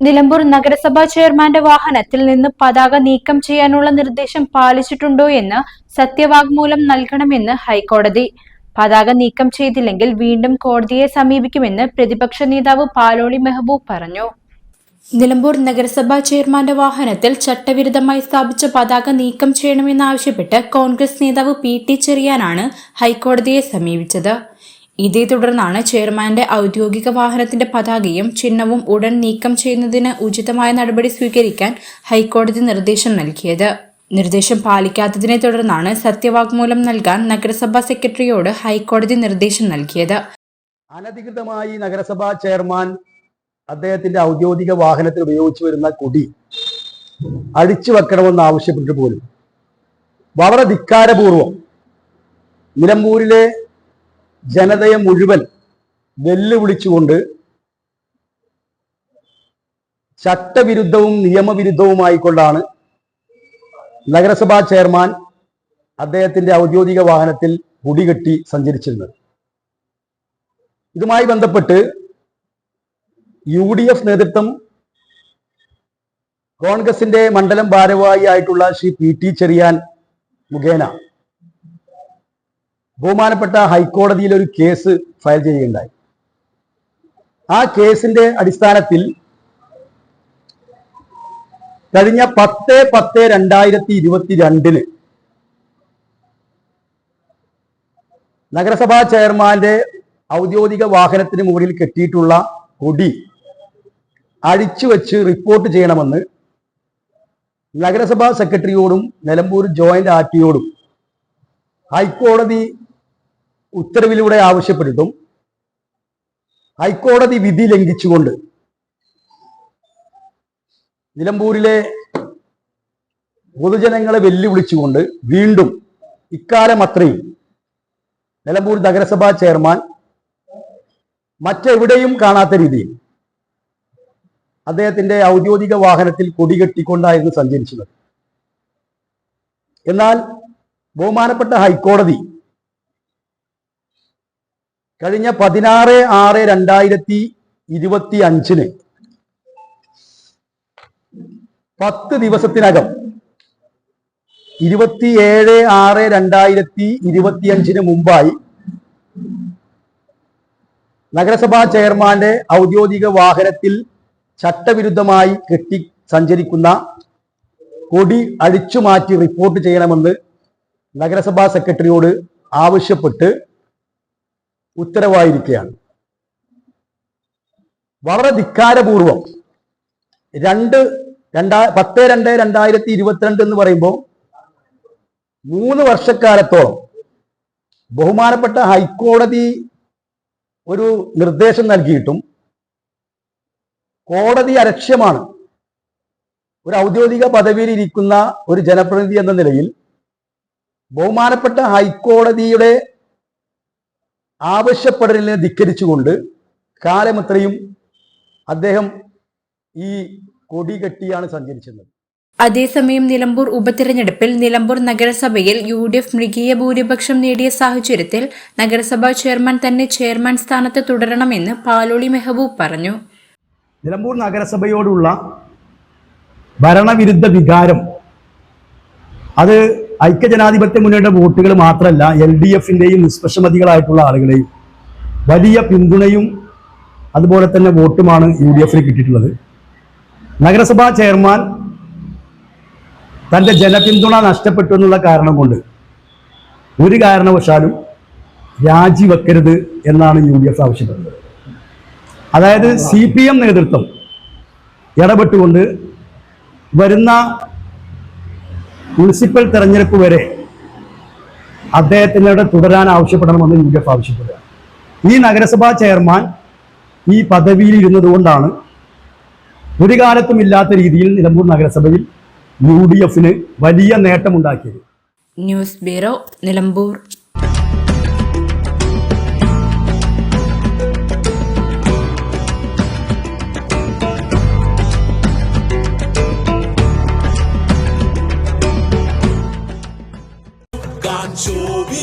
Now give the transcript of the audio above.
നിലമ്പൂർ നഗരസഭാ ചെയർമാന്റെ വാഹനത്തിൽ നിന്ന് പതാക നീക്കം ചെയ്യാനുള്ള നിർദ്ദേശം പാലിച്ചിട്ടുണ്ടോ എന്ന് സത്യവാഗ്മൂലം നൽകണമെന്ന് ഹൈക്കോടതി. പതാക നീക്കം ചെയ്തില്ലെങ്കിൽ വീണ്ടും കോടതിയെ സമീപിക്കുമെന്ന് പ്രതിപക്ഷ നേതാവ് പാലോളി മെഹബൂബ് പറഞ്ഞു. നിലമ്പൂർ നഗരസഭാ ചെയർമാന്റെ വാഹനത്തിൽ ചട്ടവിരുദ്ധമായി സ്ഥാപിച്ച പതാക നീക്കം ചെയ്യണമെന്നാവശ്യപ്പെട്ട് കോൺഗ്രസ് നേതാവ് പി ടി ചെറിയാനാണ് ഹൈക്കോടതിയെ സമീപിച്ചത്. ഇതേ തുടർന്നാണ് ചെയർമാന്റെ ഔദ്യോഗിക വാഹനത്തിന്റെ പതാകയും ചിഹ്നവും ഉടൻ നീക്കം ചെയ്യുന്നതിന് ഉചിതമായ നടപടി സ്വീകരിക്കാൻ ഹൈക്കോടതി നിർദ്ദേശം നൽകിയത്. നിർദ്ദേശം പാലിക്കാത്തതിനെ തുടർന്നാണ് സത്യവാങ്മൂലം നൽകാൻ നഗരസഭാ സെക്രട്ടറിയോട് ഹൈക്കോടതി നിർദ്ദേശം നൽകിയത്. അനധികൃതമായി നഗരസഭാ ചെയർമാൻ അദ്ദേഹത്തിന്റെ ഔദ്യോഗിക വാഹനത്തിൽ ഉപയോഗിച്ചു വരുന്ന കൊടി അഴിച്ചു വെക്കണമെന്ന് ആവശ്യപ്പെട്ടിട്ട് പോലും വളരെ ധിക്കാരപൂർവം നിലമ്പൂരിലെ ജനതയെ മുഴുവൻ വെല്ലുവിളിച്ചുകൊണ്ട് ചട്ടവിരുദ്ധവും നിയമവിരുദ്ധവുമായിക്കൊണ്ടാണ് നഗരസഭാ ചെയർമാൻ അദ്ദേഹത്തിന്റെ ഔദ്യോഗിക വാഹനത്തിൽ കുടികെട്ടി സഞ്ചരിച്ചിരുന്നത്. ഇതുമായി ബന്ധപ്പെട്ട് യു ഡി എഫ് നേതൃത്വം കോൺഗ്രസിന്റെ മണ്ഡലം ഭാരവാഹിയായിട്ടുള്ള ശ്രീ പി ടി ചെറിയാൻ മുഖേന ബഹുമാനപ്പെട്ട ഹൈക്കോടതിയിൽ ഒരു കേസ് ഫയൽ ചെയ്യുകയുണ്ടായി. ആ കേസിന്റെ അടിസ്ഥാനത്തിൽ കഴിഞ്ഞ പത്ത് പത്ത് രണ്ടായിരത്തി ഇരുപത്തി നഗരസഭാ ചെയർമാന്റെ ഔദ്യോഗിക വാഹനത്തിന് മുകളിൽ കെട്ടിയിട്ടുള്ള കൊടി അഴിച്ചു വെച്ച് റിപ്പോർട്ട് ചെയ്യണമെന്ന് നഗരസഭാ സെക്രട്ടറിയോടും നിലമ്പൂർ ജോയിന്റ് ആർ ടിയോടും ഹൈക്കോടതി ഉത്തരവിലൂടെ ആവശ്യപ്പെട്ടിട്ടും ഹൈക്കോടതി വിധി ലംഘിച്ചുകൊണ്ട് നിലമ്പൂരിലെ പൊതുജനങ്ങളെ വെല്ലുവിളിച്ചുകൊണ്ട് വീണ്ടും ഇക്കാലം അത്രയും നിലമ്പൂർ നഗരസഭാ ചെയർമാൻ മറ്റെവിടെയും കാണാത്ത രീതിയിൽ അദ്ദേഹത്തിന്റെ ഔദ്യോഗിക വാഹനത്തിൽ കൊടികെട്ടിക്കൊണ്ടായിരുന്നു സഞ്ചരിച്ചത്. എന്നാൽ ബഹുമാനപ്പെട്ട ഹൈക്കോടതി കഴിഞ്ഞ പതിനാറ് ആറ് രണ്ടായിരത്തി ഇരുപത്തി അഞ്ചിന് പത്ത് ദിവസത്തിനകം ഇരുപത്തിയേഴ് ആറ് രണ്ടായിരത്തി ഇരുപത്തിയഞ്ചിന് മുമ്പായി നഗരസഭാ ചെയർമാന്റെ ഔദ്യോഗിക വാഹനത്തിൽ ചട്ടവിരുദ്ധമായി കെട്ടി സഞ്ചരിക്കുന്ന കൊടി അഴിച്ചുമാറ്റി റിപ്പോർട്ട് ചെയ്യണമെന്ന് നഗരസഭാ സെക്രട്ടറിയോട് ആവശ്യപ്പെട്ട് ഉത്തരവായിരിക്കുകയാണ്. വളരെ ധിക്കാരപൂർവം രണ്ട് രണ്ടാ പത്ത് രണ്ട് രണ്ടായിരത്തി ഇരുപത്തിരണ്ട് എന്ന് പറയുമ്പോൾ മൂന്ന് വർഷക്കാലത്തോളം ബഹുമാനപ്പെട്ട ഹൈക്കോടതി ഒരു നിർദ്ദേശം നൽകിയിട്ടും കോടതി അലക്ഷ്യമാണ് ഒരു ഔദ്യോഗിക പദവിയിൽ ഇരിക്കുന്ന ഒരു ജനപ്രതിനിധി എന്ന നിലയിൽ ബഹുമാനപ്പെട്ട ഹൈക്കോടതിയുടെ ആവശ്യപ്പെടലിനെ ധിക്കരിച്ചുകൊണ്ട് കാലമത്രയും അദ്ദേഹം ഈ കൊടി കെട്ടിയാണ് സഞ്ചരിച്ചത്. അതേസമയം നിലമ്പൂർ ഉപതിരഞ്ഞെടുപ്പിൽ നിലമ്പൂർ നഗരസഭയിൽ യു ഡി എഫ് മൃഗീയ ഭൂരിപക്ഷം നേടിയ സാഹചര്യത്തിൽ നഗരസഭാ ചെയർമാൻ തന്നെ ചെയർമാൻ സ്ഥാനത്ത് തുടരണമെന്ന് പാലോളി മെഹബൂബ് പറഞ്ഞു. നിലമ്പൂർ നഗരസഭയോടുള്ള ഭരണവിരുദ്ധ വികാരം അത് ഐക്യജനാധിപത്യ മുന്നണിയുടെ വോട്ടുകൾ മാത്രമല്ല എൽ ഡി എഫിന്റെയും നിഷ്പക്ഷമതികളായിട്ടുള്ള ആളുകളെയും വലിയ പിന്തുണയും അതുപോലെ തന്നെ വോട്ടുമാണ് യു ഡി എഫിന് കിട്ടിയിട്ടുള്ളത്. നഗരസഭാ ചെയർമാൻ തന്റെ ജനപിന്തുണ നഷ്ടപ്പെട്ടു എന്നുള്ള കാരണം കൊണ്ട് ഒരു കാരണവശാലും രാജിവെക്കരുത് എന്നാണ് യു ഡി എഫ് ആവശ്യപ്പെടുന്നത്. അതായത് സി പി എം നേതൃത്വം ഇടപെട്ടുകൊണ്ട് വരുന്ന മുനിസിപ്പൽ തെരഞ്ഞെടുപ്പ് വരെ അദ്ദേഹത്തിനോട് തുടരാൻ ആവശ്യപ്പെടണമെന്ന് യു ഡി എഫ് ആവശ്യപ്പെടുക. ഈ നഗരസഭാ ചെയർമാൻ ഈ പദവിയിൽ ഇരുന്നത് കൊണ്ടാണ് ഒരു കാലത്തും ഇല്ലാത്ത രീതിയിൽ നിലമ്പൂർ നഗരസഭയിൽ യു ഡി എഫിന് വലിയ നേട്ടമുണ്ടാക്കിയത്. News bureau Nilambur.